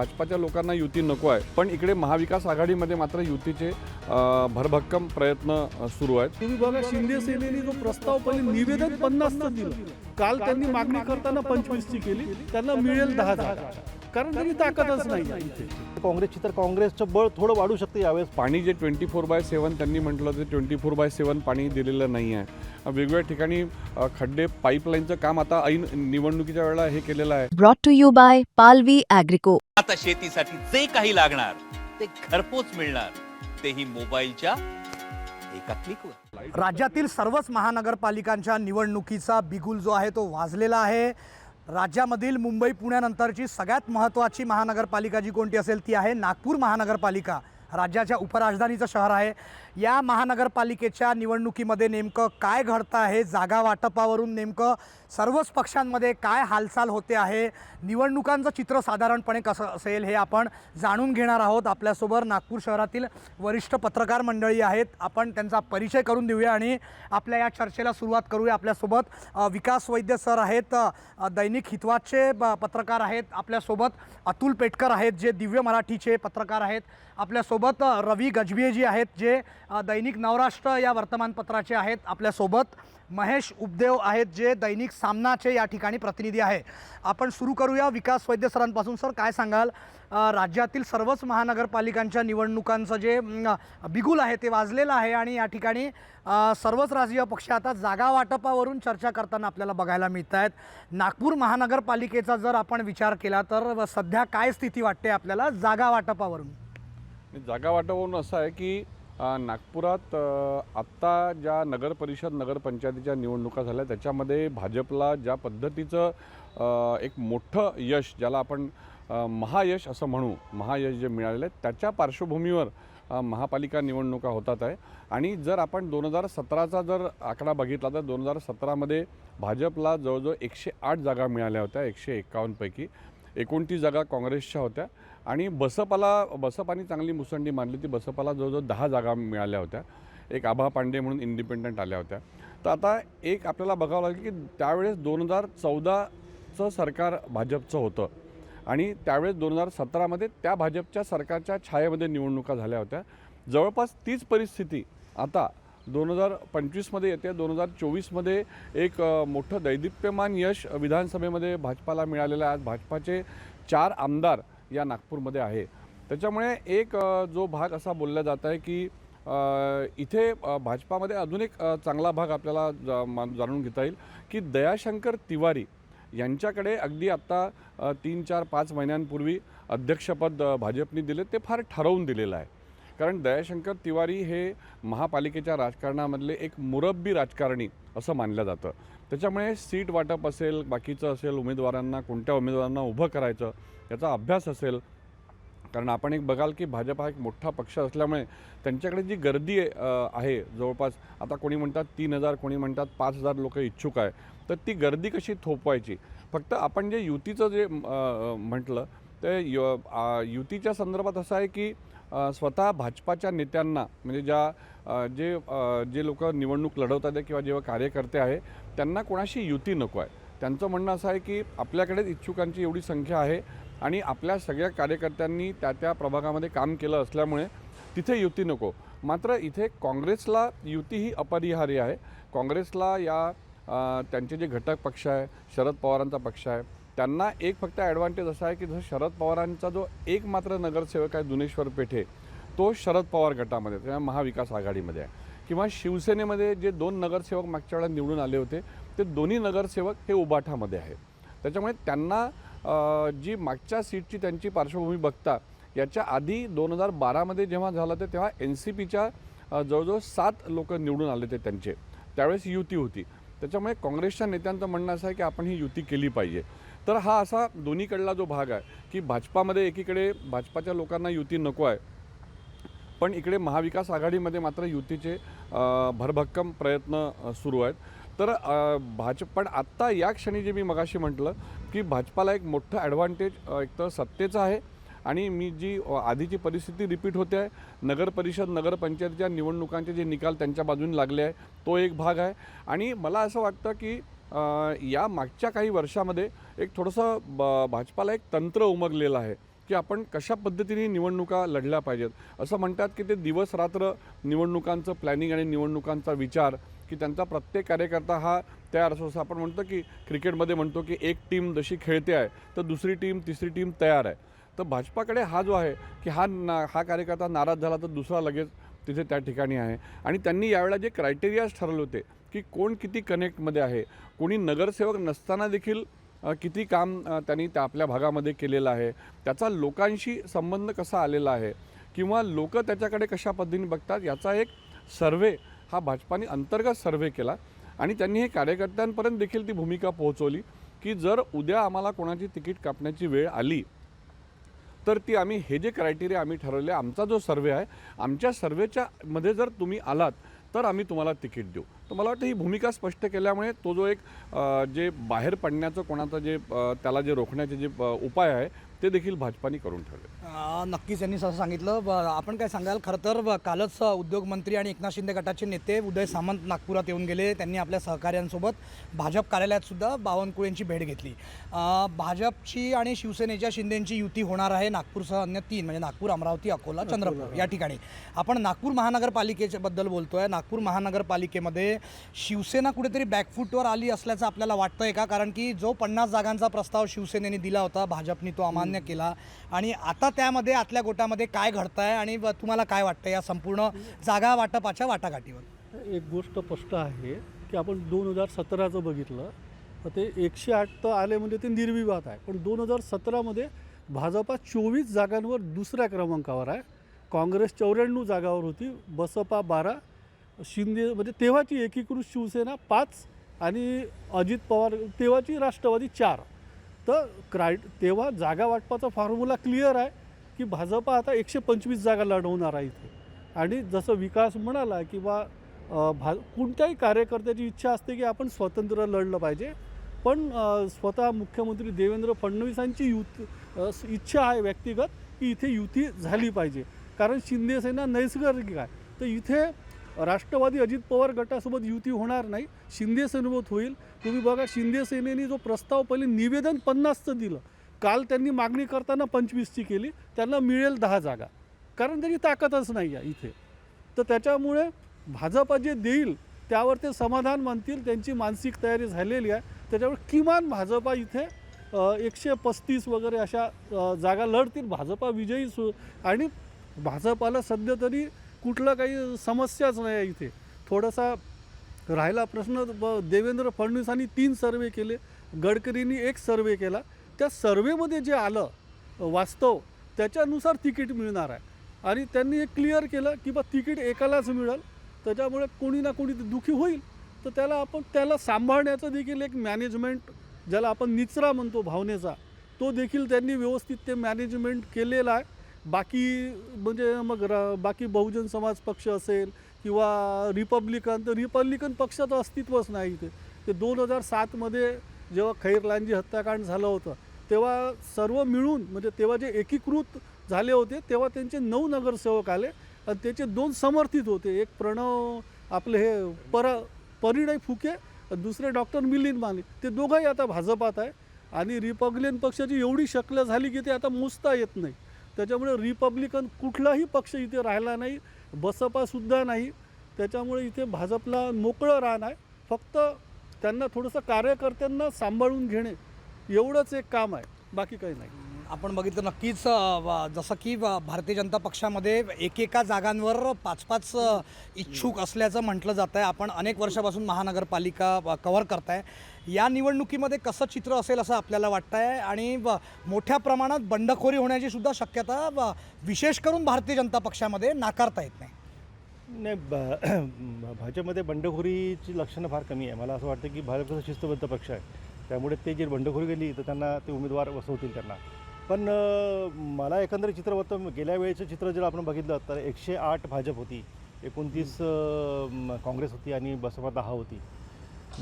भाजपाच्या लोकांना युती नको आहे. पण इकडे महाविकास आघाडीमध्ये मात्र युतीचे भरभक्कम प्रयत्न सुरू आहेत. तुम्ही बघा शिंदे सेनेने जो प्रस्ताव पहिले निवेदन पन्नासचं दिलं. काल त्यांनी मागणी करताना पंचवीसची केली. त्यांना मिळेल दहा जागा कारण त्यांनी ताकदच नाही काँग्रेसची तर काँग्रेसचं बळ थोडं वाढू शकते यावेळेस. पाणी जे ट्वेंटी फोर बाय सेवन त्यांनी म्हटलं ते ट्वेंटी फोर बाय सेवन पाणी दिलेलं नाही आहे. वेगवेगळ्या ठिकाणी खड्डे पाईपलाईनचं काम आता ऐन निवडणुकीच्या वेळेला हे केलेलं आहे. Brought to you by Palvi Agrico. आता शेतीसाठी जे काही लागणार ते घरपोच मिळणार. तेही मोबाईलच्या एका क्लिकवर राज्यातील सर्वच महानगरपालिकांच्या निवडणुकीचा बिगुल जो आहे तो वाजलेला आहे. राज्यामधील मुंबई पुण्यानंतरची सगळ्यात महत्त्वाची महानगरपालिका जी कोणती असेल ती आहे नागपूर महानगरपालिका. राज्याच्या उपराजधानीचं शहर आहे. या महानगरपालिकेच्या निवडणुकीमध्ये नेमकं काय घडतं आहे? जागा वाटपावरून नेमकं सर्वच पक्षांमध्ये काय हालचाल होते आहे? निवडणुकांचं चित्र साधारणपणे कसं असेल हे आपण जाणून घेणार आहोत. आपल्यासोबत नागपूर शहरातील वरिष्ठ पत्रकार मंडळी आहेत. आपण त्यांचा परिचय करून देऊया आणि आपल्या या चर्चेला सुरुवात करूया. आपल्यासोबत विकास वैद्य सर आहेत दैनिक हितवादचे पत्रकार आहेत. आपल्यासोबत अतुल पेटकर आहेत जे दिव्य मराठीचे पत्रकार आहेत. आपल्यासोबत रवी रवी जी आहेत जे दैनिक नवराष्ट्र या वर्तमानपत्राचे आहेत आपल्यासोबत. महेश उपदेव आहेत जे दैनिक सामनाचे या ठिकाणी प्रतिनिधी आहे आपण सुरू करूया विकास वैद्य सरांपासून. सर काय सांगाल? राज्यातील सर्वच महानगरपालिकांच्या निवडणुकांचं जे बिगुल आहे ते वाजलेलं आहे आणि या ठिकाणी सर्वच राजकीय पक्ष आता जागा वाटपावरून चर्चा करताना आपल्याला बघायला मिळत आहेत नागपूर महानगरपालिकेचा जर आपण विचार केला तर सध्या काय स्थिती वाटते आपल्याला जागा वाटपावरून? जागा वाटपावरून असं आहे की नागपुरात आत्ता ज्या नगरपरिषद नगरपंचायतीच्या निवडणुका झाल्या त्याच्यामध्ये भाजपला ज्या पद्धतीचं एक मोठं यश ज्याला आपण महायश असं म्हणू महायश जे मिळालेलं आहे त्याच्या पार्श्वभूमीवर महापालिका निवडणुका होतात आहे. आणि जर आपण दोन हजार सतराचा जर आकडा बघितला तर दोन हजार सतरामध्ये भाजपला जवळजवळ एकशे आठ जागा मिळाल्या होत्या एकशे एकावन्नपैकी एकोणतीस जागा काँग्रेसच्या होत्या. आणि बसपाला बसपानी चांगली मुसंडी मानली ती. बसपाला जवळजवळ दहा जागा मिळाल्या होत्या. एक आभा पांडे म्हणून इंडिपेंडंट आल्या होत्या. तर आता एक आपल्याला बघावं लागेल की त्यावेळेस दोन हजार चौदाचं सरकार भाजपचं होतं. आणि त्यावेळेस दोन हजार सतरामध्ये त्या भाजपच्या सरकारच्या छायेमध्ये निवडणुका झाल्या होत्या. जवळपास तीच परिस्थिती आता दोन हजार पंचवीसमध्ये येते. दोन हजार चोवीसमध्ये एक मोठं दैदिप्यमान यश विधानसभेमध्ये भाजपाला मिळालेलं आहे. आज भाजपाचे चार आमदार या नागपूरमध्ये आहे. त्याच्यामुळे एक जो भाग असा बोलला जात आहे की इथे भाजपामध्ये अजून एक चांगला भाग आपल्याला जा- जाणून घेता येईल की दयाशंकर तिवारी यांच्याकडे अगदी आत्ता तीन चार पाच महिन्यांपूर्वी अध्यक्षपद भाजपने दिले. ते फार ठरवून दिलेलं आहे. कारण दयाशंकर तिवारी हे महापालिकेच्या राजकारणामधले एक मुरब्बी राजकारणी असं मानलं जातं. त्याच्यामुळे सीट वाटप असेल बाकीचं असेल उमेदवारांना कोणत्या उमेदवारांना उभं करायचं याचा अभ्यास असेल. कारण आपण एक बघाल की भाजप हा एक मोठा पक्ष असल्यामुळे त्यांच्याकडे जी गर्दी आहे, जवळपास आता कोणी म्हणतात तीन हजार कोणी म्हणतात पाच हजार लोक इच्छुक आहे तर ती गर्दी कशी थोपवायची? फक्त आपण जे युतीचं जे म्हटलं ते यु युतीच्या संदर्भात असं आहे की स्वतः भाजपाच्या नेत्यांना म्हणजे ज्या जे जे लोक निवडणूक लढवतात आहे किंवा जेव्हा कार्यकर्ते आहे त्यांना कोणाशी युती नको आहे. त्यांचं म्हणणं असं आहे की आपल्याकडेच इच्छुकांची एवढी संख्या आहे आणि आपल्या सगळ्या कार्यकर्त्यांनी त्या त्या प्रभागामध्ये काम केलं असल्यामुळे तिथे युती नको. मात्र इथे काँग्रेसला युती ही अपरिहार्य आहे. काँग्रेसला या त्यांचे जे घटक पक्ष आहे शरद पवारांचा पक्ष आहे त्यांना एक फक्त ॲडव्हान्टेज असा आहे की जसं शरद पवारांचा जो एक मात्र नगरसेवक आहे दुनेश्वर पेठे तो शरद पवार गटामध्ये किंवा महाविकास आघाडीमध्ये आहे. किंवा शिवसेनेमध्ये जे दोन नगरसेवक मागच्या वेळा निवडून आले होते ते दोन्ही नगरसेवक हे उबाठामध्ये आहेत त्याच्यामुळे त्यांना जी मागच्या सीटची त्यांची पार्श्वभूमी बघता याच्या आधी दोन हजार बारामध्ये जेव्हा झालं ते तेव्हा एन सी पीच्या जवळजवळ सात लोक निवडून आले ते त्यांचे. त्यावेळेस युती होती. त्याच्यामुळे काँग्रेसच्या नेत्यांचं म्हणणं असं आहे की आपण ही युती केली पाहिजे. तर हा असा दोन्हीकडला जो भाग आहे की भाजपामध्ये एकीकडे भाजपाच्या लोकांना युती नको आहे पण इकडे महाविकास आघाडीमध्ये मात्र युतीचे भरभक्कम प्रयत्न सुरू आहेत. तर भाजप पण आत्ता या क्षणी जे मी मगाशी म्हटलं की भाजपाला एक मोठं ॲडव्हान्टेज एक तर सत्तेचं आहे आणि मी जी आधीची परिस्थिती रिपीट होते आहे नगर परिषद नगरपंचायतीच्या निवडणुकांचे जे निकाल त्यांच्या बाजूने लागले आहे तो एक भाग आहे. आणि मला असं वाटतं की या मागच्या काही वर्षामध्ये एक थोडंसं ब भाजपाला एक तंत्र उमगलेलं आहे की आपण कशा पद्धतीने निवडणुका लढल्या पाहिजेत. असं म्हणतात की ते दिवस रात्र निवडणुकांचं प्लॅनिंग आणि निवडणुकांचा विचार की त्यांचा प्रत्येक कार्यकर्ता हा तयार असो असं आपण म्हणतो की क्रिकेटमध्ये म्हणतो की एक टीम जशी खेळते आहे तर दुसरी टीम तिसरी टीम तयार आहे. तर भाजपाकडे हा जो आहे की हा ना हा कार्यकर्ता नाराज झाला तर दुसरा लगेच तिथे त्या ठिकाणी आहे. आणि त्यांनी यावेळेला जे क्रायटेरियाज ठरवले होते की कोण किती कनेक्टमध्ये आहे? कोणी नगरसेवक नसताना देखील किती काम त्यांनी त्या आपल्या भागामध्ये केलेलं आहे? त्याचा लोकांशी संबंध कसा आलेला आहे? किंवा लोक त्याच्याकडे कशा पद्धतीने बघतात? याचा एक सर्वे हा भाजपाने अंतर्गत सर्वे केला. आणि त्यांनी हे कार्यकर्त्यांपर्यंत देखील ती भूमिका पोहोचवली की जर उद्या आम्हाला कोणाची तिकीट कापण्याची वेळ आली तर ती आम्ही हे जे क्रायटेरिया आम्ही ठरवले आमचा जो सर्वे आहे आमच्या सर्वेच्या मध्ये जर तुम्ही आलात तर आम्ही तुम्हाला तिकीट देऊ. तर मला वाटतं ही भूमिका स्पष्ट केल्यामुळे तो जो एक जे बाहेर पडण्याचं कोणाचं जे त्याला जे रोखण्याचे जे उपाय आहे ते देखील भाजपाने करून ठेवले. नक्कीच यांनी असं सांगितलं. ब- आपण काय सांगाल खरं तर ब- कालच अ, उद्योगमंत्री आणि एकनाथ शिंदे गटाचे नेते उदय सामंत नागपुरात येऊन गेले. त्यांनी आपल्या सहकाऱ्यांसोबत भाजप कार्यालयात सुद्धा बावनकुळेंची भेट घेतली. अ, भाजपची आणि शिवसेनेच्या शिंदेची युती होणार आहे नागपूरसह अन्य तीन म्हणजे नागपूर अमरावती अकोला चंद्रपूर या ठिकाणी. आपण नागपूर महानगरपालिकेच्या बद्दल बोलतोय. नागपूर महानगरपालिकेमध्ये शिवसेना कुठेतरी बॅकफूटवर आली असल्याचं आपल्याला वाटतंय का? कारण की जो पन्नास जागांचा प्रस्ताव शिवसेनेने दिला होता भाजपनी तो अमान्य केला. आणि आता त्यामध्ये आतल्या गोटामध्ये काय घडतंय आणि तुम्हाला काय वाटतं या संपूर्ण जागा वाटपाच्या वाटाघाटीवर? एक गोष्ट स्पष्ट आहे की आपण दोन हजार सतराचं बघितलं. तर ते एकशे आठ तर आले म्हणजे ते निर्विवाद आहे. पण दोन हजार सतरामध्ये भाजपा चोवीस जागांवर दुसऱ्या क्रमांकावर आहे. काँग्रेस चौऱ्याण्णव जागावर होती. बसपा बारा शिंदे म्हणजे तेव्हाची एकीकृत शिवसेना पाच आणि अजित पवार तेव्हाची राष्ट्रवादी चार. तर क्राय तेव्हा जागा वाटपाचा फॉर्म्युला क्लिअर आहे की भाजपा आता एकशे पंचवीस जागा लढवणार आहे इथे. आणि जसं विकास म्हणाला किंवा भा कोणत्याही कार्यकर्त्याची इच्छा असते की आपण स्वतंत्र लढलं पाहिजे. पण स्वतः मुख्यमंत्री देवेंद्र फडणवीसांची युत इच्छा आहे व्यक्तिगत की इथे युती झाली पाहिजे. कारण शिंदे सेना नैसर्गिक आहे. तर इथे राष्ट्रवादी अजित पवार गटासोबत युती होणार नाही शिंदे सेनेबत होईल. तुम्ही बघा शिंदे सेनेने जो प्रस्ताव पहिले निवेदन पन्नासचं दिलं. काल त्यांनी मागणी करताना पंचवीसची केली त्यांना मिळेल दहा जागा. कारण त्याची ताकदच नाही आहे इथे. तर त्याच्यामुळे भाजपा जे देईल त्यावर ते समाधान मानतील त्यांची मानसिक तयारी झालेली आहे. त्याच्यामुळे किमान भाजपा इथे एकशे पस्तीस वगैरे अशा जागा लढतील. भाजपा विजयी सु आणि भाजपाला सध्या तरी कुठलं काही समस्याच नाही आहे इथे. थोडासा राहिला प्रश्न ब- देवेंद्र फडणवीसांनी तीन सर्वे केले गडकरींनी एक सर्वे केला. त्या सर्वेमध्ये जे आलं वास्तव त्याच्यानुसार तिकीट मिळणार आहे. आणि त्यांनी हे क्लिअर केलं की बा तिकीट एकालाच मिळेल त्याच्यामुळे कोणी ना कोणी दुखी होईल. तर त्याला आपण त्याला सांभाळण्याचं देखील एक मॅनेजमेंट ज्याला आपण निचरा म्हणतो भावनेचा तो देखील त्यांनी व्यवस्थित ते मॅनेजमेंट केलेला आहे. बाकी म्हणजे मग र बाकी बहुजन समाज पक्ष असेल किंवा रिपब्लिकन तर रिपब्लिकन पक्षाचं अस्तित्वच नाही इथे. ते दोन हजार सातमध्ये जेव्हा खैरलांजी हत्याकांड झालं होतं तेव्हा सर्व मिळून म्हणजे तेव्हा जे एकीकृत झाले होते तेव्हा त्यांचे नऊ नगरसेवक आले आणि त्याचे दोन समर्थित होते. एक प्रणव आपले हे पर परिणय फुके आणि दुसरे डॉक्टर मिलिंद माने. ते दोघंही आता भाजपात आहे आणि रिपब्लिकन पक्षाची एवढी शक्ल झाली की ते आता मोजता येत नाही. त्याच्यामुळे रिपब्लिकन कुठलाही पक्ष इथे राहिला नाही बसपासुद्धा नाही. त्याच्यामुळे इथे भाजपला मोकळं राहणार. आहे फक्त त्यांना थोडंसं कार्यकर्त्यांना सांभाळून घेणे एवढंच एक काम आहे. बाकी काही नाही. आपण बघितलं नक्कीच जसं की भारतीय जनता पक्षामध्ये एकेका जागांवर पाच पाच इच्छुक असल्याचं म्हटलं जातं आहे आपण अनेक वर्षापासून महानगरपालिका कव्हर करताय. या निवडणुकीमध्ये कसं चित्र असेल असं आपल्याला वाटतं आहे आणि मोठ्या प्रमाणात बंडखोरी होण्याची सुद्धा शक्यता विशेष करून भारतीय जनता पक्षामध्ये नाकारता येत नाही. नाही भाजपमध्ये बंडखोरीची लक्षणं फार कमी आहे. मला असं वाटतं की भाजपचा शिस्तबद्ध पक्ष आहे. त्यामुळे ते जे बंडखोरी गेली तर त्यांना ते उमेदवार बसवतील त्यांना. पण मला एकंदरीत चित्र होतं गेल्या वेळेचं चित्र जर आपण बघितलं तर एकशे आठ भाजप होती एकोणतीस काँग्रेस होती आणि बसपा दहा होती.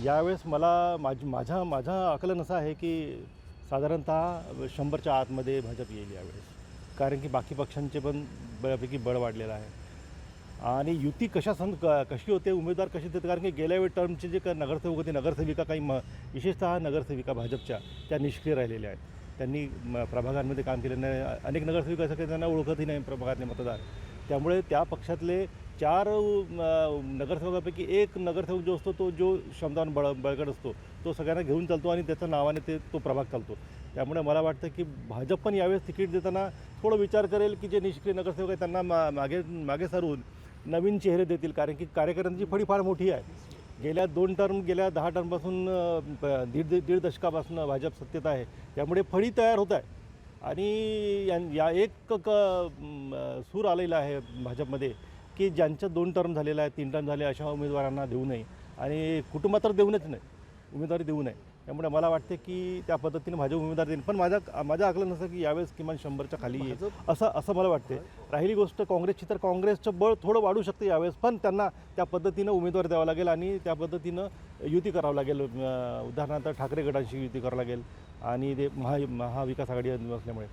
यावेळेस मला माझी माझा माझा आकलन असं आहे की साधारणतः शंभरच्या आतमध्ये भाजप येईल यावेळेस. कारण की बाकी पक्षांचे पण बऱ्यापैकी बळ वाढलेलं आहे. आणि युती कशा सं क- कशी होते उमेदवार कसे देतात कारण की गेल्या वेळी टर्मचे जे क- नगरसेवक होते नगरसेविका काही म विशेषतः नगरसेविका भाजपच्या त्या निष्क्रिय राहिलेल्या आहेत. त्यांनी म, प्रभागांमध्ये काम केलेलं नाही अनेक नगरसेवक असं त्यांना ओळखतही नाही प्रभागातले मतदार. त्यामुळे त्या पक्षातले चार नगरसेवकापैकी एक नगरसेवक जो असतो तो जो क्षमतावान बळ बळकट असतो तो सगळ्यांना घेऊन चालतो आणि त्याच्या नावाने ते तो प्रभाग चालतो. त्यामुळे मला वाटतं की भाजप पण यावेळेस तिकीट देताना थोडं विचार करेल की जे निष्क्रिय नगरसेवक आहेत त्यांना मा मागे मागे सारून नवीन चेहरे देतील. कारण की कार्यकर्त्यांची फळी फार मोठी आहे. गेल्या दोन टर्म गेल्या दहा टर्मपासून प- दीड दीड दीड दशकापासून भाजप सत्तेत आहे. त्यामुळे फळी तयार होत आहे आणि या एक क क- सूर आलेला आहे भाजपमध्ये की ज्यांच्या दोन टर्म झालेला आहे तीन टर्म झाले अशा उमेदवारांना देऊ नये. आणि कुटुंबात तर देऊनच नाही. उमेदवारी देऊ नये. त्यामुळे मला वाटते की त्या पद्धतीने भाजप उमेदवार देईल पण माझा माझं आकलन असं की यावेळेस किमान शंभरच्या खाली येईल असं असं मला वाटते. राहिली गोष्ट काँग्रेसची तर काँग्रेसचं बळ थोडं वाढू शकते यावेळेस पण त्यांना त्या पद्धतीनं उमेदवार द्यावा लागेल आणि त्या पद्धतीनं युती करावं लागेल. उदाहरणार्थ ठाकरे गटांशी युती करावं लागेल आणि ते महा महाविकास आघाडी असल्यामुळे.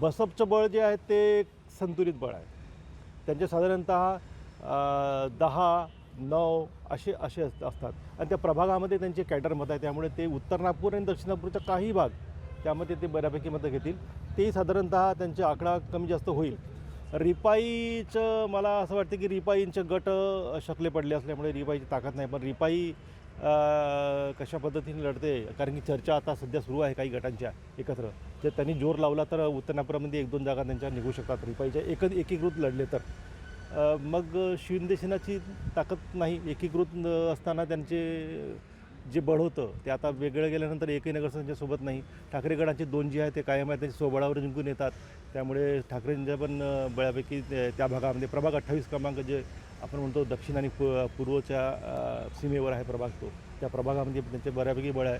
बसपचं बळ जे आहे ते संतुलित बळ आहे. त्यांचे साधारणतः दहा नऊ असे असे अस- असतात. आणि त्या प्रभागामध्ये त्यांचे कॅटर मत आहे. त्यामुळे ते उत्तर नागपूर आणि दक्षिण नागपूरचा काही भाग त्यामध्ये ते बऱ्यापैकी मतं घेतील. तेही साधारणतः त्यांचे आकडा कमी जास्त होईल. रिपाईचं मला असं वाटतं की रिपाईंचे गट शकले पडले असल्यामुळे रिपाईची ताकद नाही. पण रिपाई कशा पद्धतीने लढते? कारण की चर्चा आता सध्या सुरू आहे काही गटांच्या एकत्र. जर त्यांनी जोर लावला तर उत्तर नागपुरामध्ये एक दोन जागा त्यांच्या निघू शकतात. रिपाईच्या एक एकीकृत लढले तर. मग शिवदेशनाची ताकद नाही एकीकृत असताना त्यांचे जे बळ होतं ते आता वेगळं गेल्यानंतर एकही नगरसेवकांच्यासोबत नाही. ठाकरेगडांचे दोन जे आहेत ते कायम आहेत त्यांच्या स्वबळावर जिंकून येतात. त्यामुळे ठाकरेंच्या पण बळ्यापैकी बळापैकी ते- त्या भागामध्ये प्रभाग अठ्ठावीस क्रमांक जे आपण म्हणतो दक्षिण आणि पू पूर्वच्या सीमेवर आहे प्रभाग तो. त्या प्रभागामध्ये त्यांचे बऱ्यापैकी बळ आहे.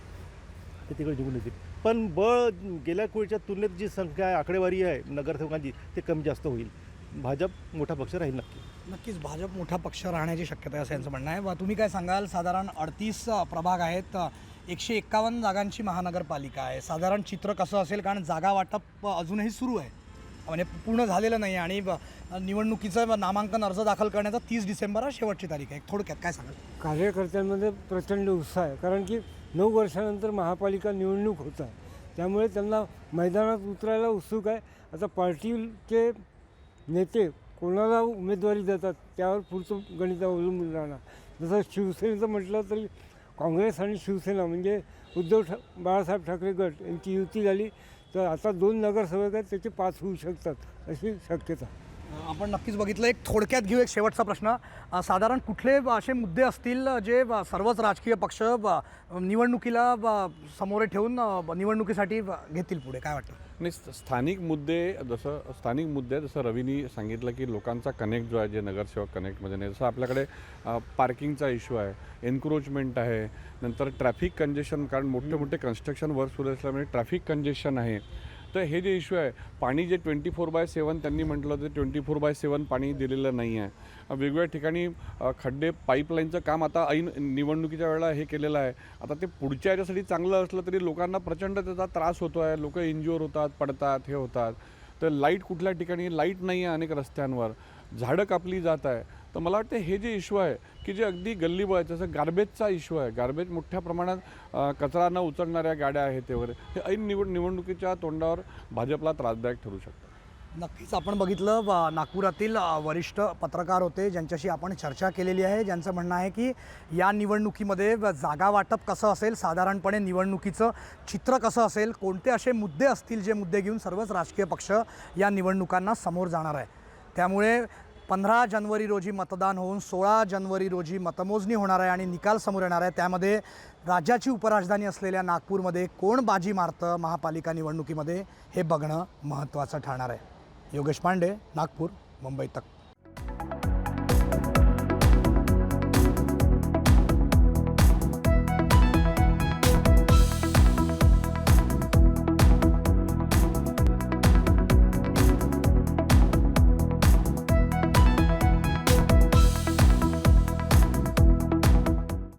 ते तिकडे जिंकून येतील. पण बळ गेल्या कोळीच्या तुलनेत जी संख्या आहे आकडेवारी आहे नगरसेवकांची ते कमी जास्त होईल. भाजप मोठा पक्ष राहील नक्की. नक्कीच भाजप मोठा पक्ष राहण्याची शक्यता आहे असं यांचं म्हणणं आहे. व तुम्ही काय सांगाल? साधारण अडतीस प्रभाग आहेत. एकशे एक्कावन्न जागांची महानगरपालिका आहे. साधारण चित्र कसं असेल? कारण जागा वाटप अजूनही सुरू आहे. म्हणजे पूर्ण झालेलं नाही आणि ब- निवडणुकीचं नामांकन अर्ज दाखल करण्याचा तीस डिसेंबर हा शेवटची तारीख आहे. थोडक्यात काय सांगाल? कार्यकर्त्यांमध्ये प्रचंड उत्साह आहे. कारण की नऊ वर्षानंतर महापालिका निवडणूक होत आहे. त्यामुळे त्यांना मैदानात उतरायला उत्सुक आहे. आता पार्टीचे नेते कोणाला उमेदवारी देतात त्यावर पुढचं गणित अवलंबून राहणार. जसं शिवसेनेचं म्हटलं तरी काँग्रेस आणि शिवसेना म्हणजे उद्धव ठा बाळासाहेब ठाकरे गट यांची युती झाली तर आता दोन नगरसेवक आहेत त्याचे पाच होऊ शकतात अशी शक्यता. आपण नक्कीच बघितलं एक थोडक्यात घेऊ एक शेवटचा प्रश्न. साधारण कुठले असे मुद्दे असतील जे सर्वच राजकीय पक्ष ब- निवडणुकीला समोर ठेवून निवडणुकीसाठी ब- घेतील पुढे? काय वाटतं? आणि स्थानिक मुद्दे जसं स्थानिक मुद्दे जसं रवीनी सांगितलं की लोकांचा कनेक्ट जो आहे जे नगरसेवक कनेक्टमध्ये नाही जसं आपल्याकडे पार्किंगचा इश्यू आहे एन्क्रोचमेंट आहे नंतर ट्रॅफिक कंजेशन कारण मोठे मोठे कन्स्ट्रक्शन वर्क सुरू असल्यामुळे ट्रॅफिक कंजेशन आहे. तर हे जे इश्यू आहे पाणी जे ट्वेंटी फोर बाय सेवन त्यांनी म्हटलं ते ट्वेंटी फोर बाय सेवन पाणी दिलेलं नाही आहे वेगवेगळ्या ठिकाणी खड्डे पाईपलाईनचं काम आता ऐन निवडणुकीच्या वेळेला हे केलेलं आहे. आता ते पुढच्या याच्यासाठी चांगलं असलं तरी लोकांना प्रचंड त्याचा त्रास होतो आहे लोक इंज्युअर होतात पडतात हे होतात. तर लाइट कुठल्या ठिकाणी? लाइट नाही आहे अनेक रस्त्यांवर. झाडं कापली जात आहे. तर मला वाटतं हे जे इश्यू आहे की जे अगदी गल्लीबळ आहे जसं गार्बेजचा इश्यू आहे गार्बेज मोठ्या प्रमाणात कचरा न उचलणाऱ्या गाड्या आहेत ते वगैरे हे ऐन निवड निवडणुकीच्या तोंडावर भाजपला त्रासदायक ठरू शकतं. नक्कीच. आपण बघितलं नागपुरातील वरिष्ठ पत्रकार होते ज्यांच्याशी आपण चर्चा केलेली आहे. ज्यांचं म्हणणं आहे की या निवडणुकीमध्ये जागा वाटप कसं असेल? साधारणपणे निवडणुकीचं चित्र कसं असेल? कोणते असे मुद्दे असतील जे मुद्दे घेऊन सर्वच राजकीय पक्ष या निवडणुकांना समोर जाणार आहे त्यामुळे पंधरा जानेवारी रोजी मतदान होऊन सोळा जानेवारी रोजी मतमोजणी होणार आहे आणि निकाल समोर येणार आहे. त्यामध्ये राज्याची उपराजधानी असलेल्या नागपूरमध्ये कोण बाजी मारतं महापालिका निवडणुकीमध्ये हे बघणं महत्त्वाचं ठरणार आहे. योगेश पांडे नागपूर मुंबई तक.